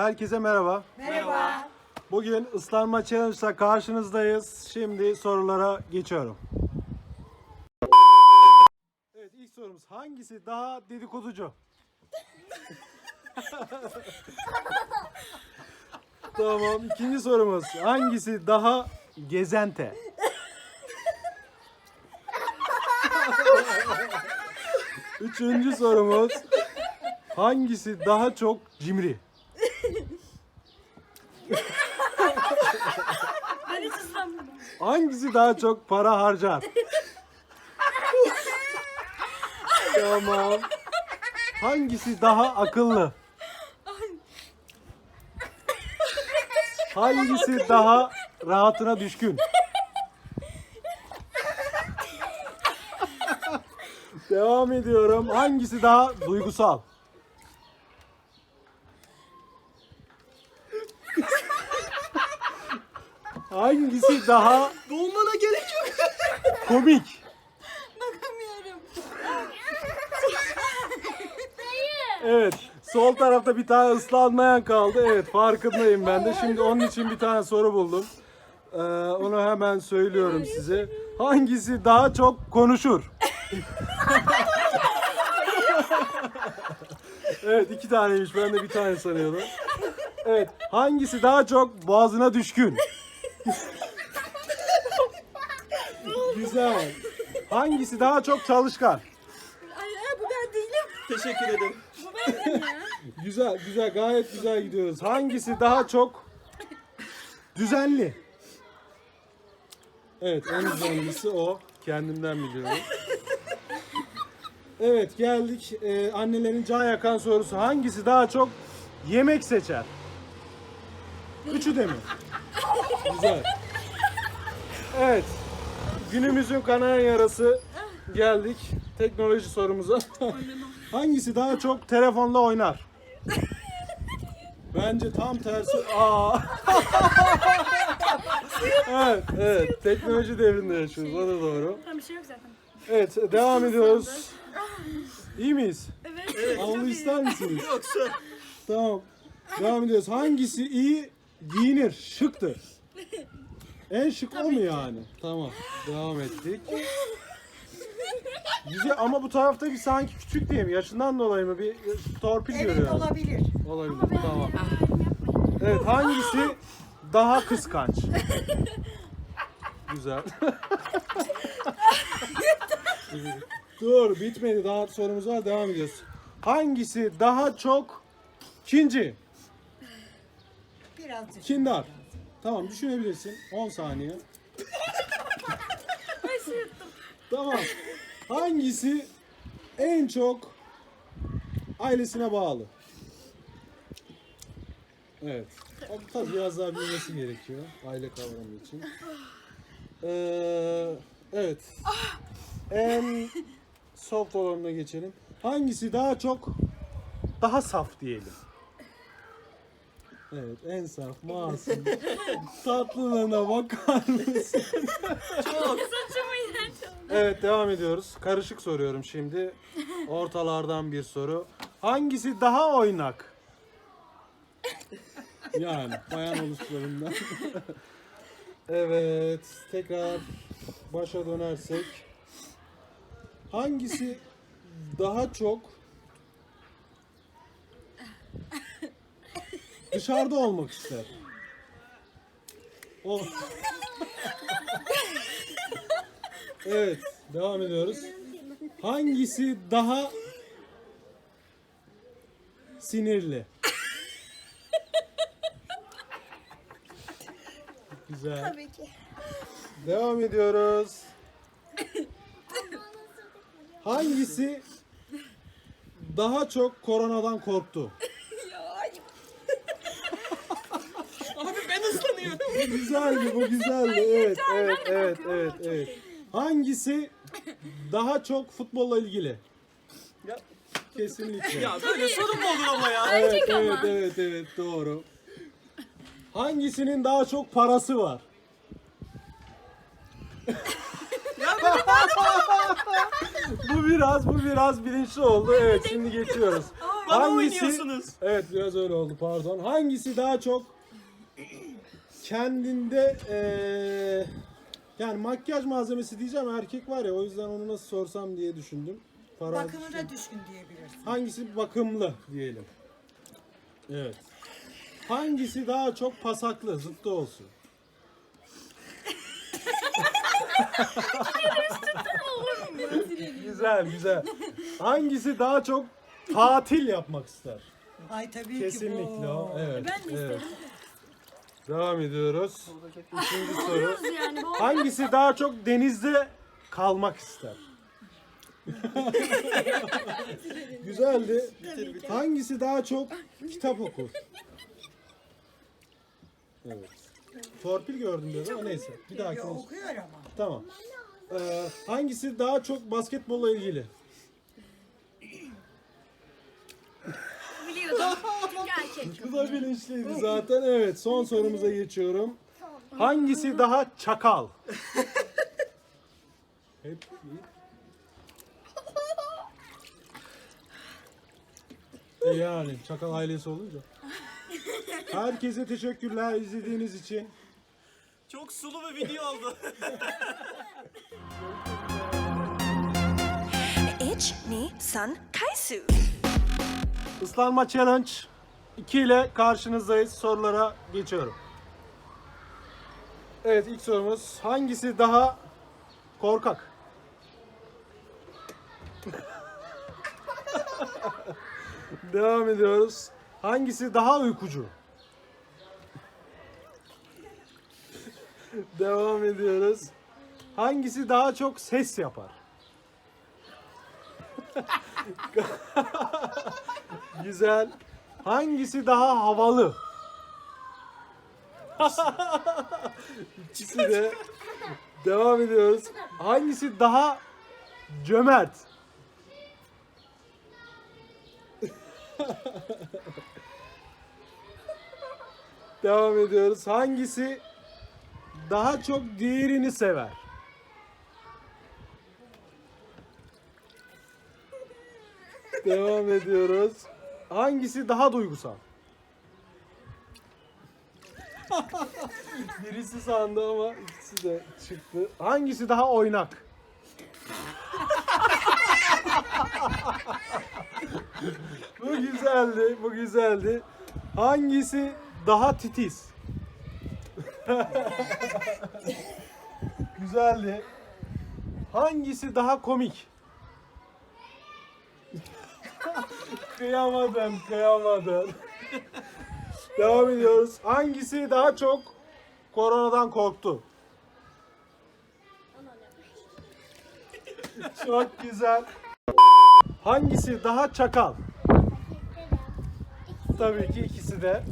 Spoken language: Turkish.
Herkese merhaba. Merhaba. Bugün ıslanma challenge'la karşınızdayız. Şimdi sorulara geçiyorum. Evet ilk sorumuz hangisi daha dedikoducu? tamam ikinci sorumuz hangisi daha gezente? Üçüncü sorumuz hangisi daha çok cimri? Ben hiç. Hangisi daha çok para harcar? tamam. Hangisi daha akıllı? Hangisi daha rahatına düşkün? Devam ediyorum. Hangisi daha duygusal? Hangisi daha Boğulmana gerek yok. komik? Bakamıyorum. Evet. Sol tarafta bir tane ıslanmayan kaldı. Evet farkındayım ben de. Şimdi onun için bir tane soru buldum. Ee, onu hemen söylüyorum size. Hangisi daha çok konuşur? evet iki taneymiş. Ben de bir tane sanıyordum. Evet. Hangisi daha çok boğazına düşkün? Güzel. Hangisi daha çok çalışkan? Ay, ay bu ben değilim. Teşekkür ederim. Bu benim ya. Güzel, güzel, gayet güzel gidiyoruz. Hangisi daha çok düzenli? Evet, en düzenlisi o. Kendimden biliyorum. Evet, geldik. Ee, annelerin can yakan sorusu. Hangisi daha çok yemek seçer? Üçü de mi? Güzel. Evet. Günümüzün kanayan yarası geldik. Teknoloji sorumuza. Hangisi daha çok telefonla oynar? Bence tam tersi. Aa. evet, evet. Teknoloji devrinde yaşıyoruz. O da doğru. Tamam bir şey yok zaten. Evet, devam ediyoruz. İyi miyiz? Evet. Havlu ister misiniz? Yoksa Tamam. Devam ediyoruz. Hangisi iyi giyinir, şıktır? En şık o mu yani? Tamam. Devam ettik. Güzel ama bu tarafta bir sanki küçük diye mi? Yaşından dolayı mı? Bir torpil Evet görüyorum. olabilir. Olabilir. Tamam. Evet hangisi daha kıskanç? Güzel. Dur bitmedi daha sorumuz var devam ediyoruz. Hangisi daha çok kinci? Birazcık. Kindar. Tamam düşünebilirsin. 10 saniye. tamam. Hangisi en çok ailesine bağlı? Evet. O tabii biraz daha bilmesi gerekiyor aile kavramı için. Ee, evet. En soft olanına geçelim. Hangisi daha çok daha saf diyelim. Evet en saf, masum. Tatlılığına bakar mısın? Saçımı iğrenç oldu. Evet devam ediyoruz. Karışık soruyorum şimdi. Ortalardan bir soru. Hangisi daha oynak? Yani bayan oluşlarından. evet tekrar başa dönersek. Hangisi daha çok dışarıda olmak ister? O. evet, devam ediyoruz. Hangisi daha sinirli? Güzel. Tabii ki. Devam ediyoruz. Hangisi daha çok koronadan korktu? Bu güzeldi, bu güzeldi. Evet, evet, evet, evet, evet. Hangisi daha çok futbolla ilgili? Ya, Kesinlikle. ya böyle sorun mu olur ama ya? Evet, evet, evet, evet, doğru. Hangisinin daha çok parası var? bu biraz, bu biraz bilinçli oldu. Evet, şimdi geçiyoruz. Bana Hangisi- oynuyorsunuz. Evet biraz öyle oldu pardon. Hangisi daha çok kendinde eee, yani makyaj malzemesi diyeceğim erkek var ya o yüzden onu nasıl sorsam diye düşündüm. Para Bakımına düşkün diyebilirsin. Hangisi bakımlı diyelim. Evet. Hangisi daha çok pasaklı, zıttı olsun? güzel, güzel. Hangisi daha çok tatil yapmak ister? Ay tabii Kesinlikle ki bu. o. Evet. Ben de evet. isterim. Devam ediyoruz. Üçüncü soru. Kız yani bu. Hangisi daha çok denizde kalmak ister? Güzeldi. Hangisi daha çok kitap okur? Evet. Torpil gördüm dedi ama neyse. Bir dahaki olsun. okuyor ama. Tamam. Ee, hangisi daha çok basketbolla ilgili? Erkek. Bu da bilinçliydi zaten. Evet son sorumuza geçiyorum. Hangisi daha çakal? Hep E yani çakal ailesi olunca. Herkese teşekkürler izlediğiniz için. Çok sulu bir video oldu. Ich, ni, san, kaisu. Islanma challenge 2 ile karşınızdayız. Sorulara geçiyorum. Evet ilk sorumuz hangisi daha korkak? Devam ediyoruz. Hangisi daha uykucu? Devam ediyoruz. Hangisi daha çok ses yapar? Güzel. Hangisi daha havalı? İkisi de. Devam ediyoruz. Hangisi daha cömert? Devam ediyoruz. Hangisi daha çok diğerini sever? Devam ediyoruz. Hangisi daha duygusal? Birisi sandı ama ikisi de çıktı. Hangisi daha oynak? bu güzeldi, bu güzeldi. Hangisi daha titiz? güzeldi. Hangisi daha komik? Kıyamadım, kıyamadım. Devam ediyoruz. Hangisi daha çok koronadan korktu? Çok güzel. Hangisi daha çakal? Tabii ki ikisi de.